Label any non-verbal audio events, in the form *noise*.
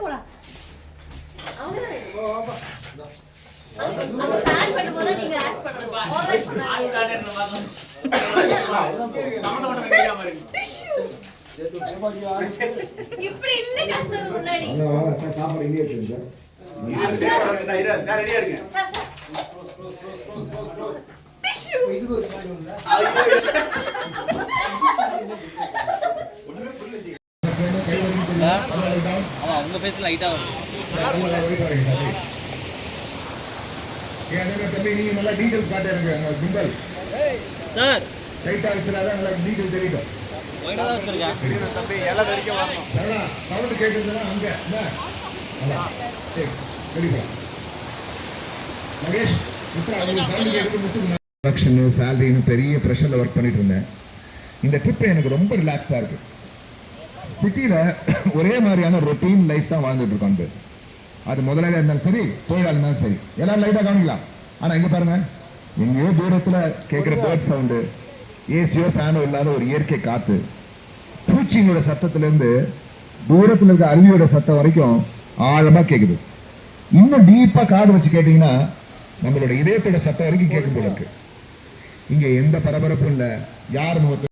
போடா. இப்படி இல்ல முன்னாடி. சாப்பாடு இங்கே இருக்கு சார். சார் சார் ஆமா *laughs* உங்க ஃபேஸ் லைட்டா வரும் தம்பி நீங்க நல்லா டீட்டெயில் காட்டுங்க கும்பல் சார். டீட்டெயில் தெரியும் சரி மகேஷ் கேட்டு முத்துக்கு ப்ரொடக்ஷனு சேலரின்னு பெரிய ப்ரெஷரில் ஒர்க் பண்ணிட்டு இருந்தேன். இந்த ட்ரிப் எனக்கு ரொம்ப ரிலாக்ஸாக இருக்கு. சிட்டியில் ஒரே மாதிரியான ரொட்டீன் லைஃப் தான் வாழ்ந்துட்டு இருக்கோம் அது அது முதலாளியாக இருந்தாலும் சரி தொழிலாளி இருந்தாலும் சரி எல்லாரும் லைட்டாக கவனிக்கலாம் ஆனால் இங்கே பாருங்க எங்கேயோ தூரத்தில் கேட்குற பேர்ட் சவுண்டு ஏசியோ ஃபேனோ இல்லாத ஒரு இயற்கை காற்று பூச்சிங்களோட சத்தத்திலேருந்து தூரத்தில் இருக்க அருவியோட சத்தம் வரைக்கும் ஆழமாக கேட்குது இன்னும் டீப்பாக காது வச்சு கேட்டிங்கன்னா நம்மளோட இதயத்தோட சத்தம் வரைக்கும் கேட்கும் போல இருக்கு. இங்கே எந்த பரபரப்பும் இல்லை. யார் முகத்தில்